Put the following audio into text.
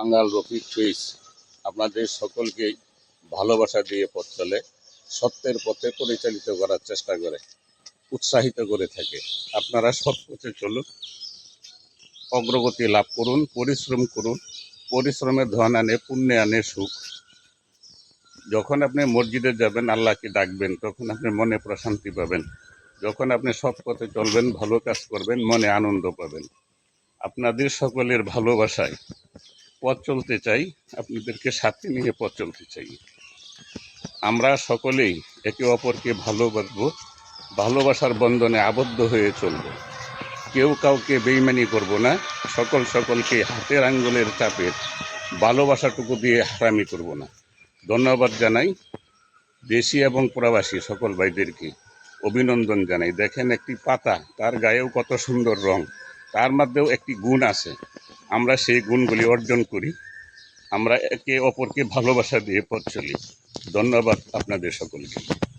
বাঙ্গাল রফিক চুইস আপনাদের সকলকেই ভালোবাসা দিয়ে পথ চলে, সত্যের পথে পরিচালিত করার চেষ্টা করে, উৎসাহিত করে থাকে। আপনারা সৎ পথে চলুন, অগ্রগতি লাভ করুন, পরিশ্রম করুন, পরিশ্রমের ধন আনে, পুণ্যে আনে সুখ। যখন আপনি মসজিদে যাবেন, আল্লাহকে ডাকবেন, তখন আপনি মনে প্রশান্তি পাবেন। যখন আপনি সৎ পথে চলবেন, ভালো কাজ করবেন, মনে আনন্দ পাবেন। আপনাদের সকলের ভালোবাসায় পথ চলতে চাই, আপনাদেরকে সাথে নিয়ে পথ চলতে চাই। আমরা সকলেই একে অপরকে ভালোবাসবো, ভালোবাসার বন্ধনে আবদ্ধ হয়ে চলব। কেউ কাউকে বেইমানি করব না, সকল সকলকে হাতের আঙ্গুলের চাপে ভালোবাসাটুকু দিয়ে হারামি করব না। ধন্যবাদ জানাই দেশি এবং প্রবাসী সকল ভাইদেরকে। অভিনন্দন জানাই। দেখেন একটি পাতা, তার গায়েও কত সুন্দর রং, তার মধ্যেও একটি গুণ আছে। আমরা সেই গুণগুলি অর্জন করি। আমরা একে অপরকে ভালোবাসা দিয়ে পথ চলি। ধন্যবাদ আপনাদের সকলকে।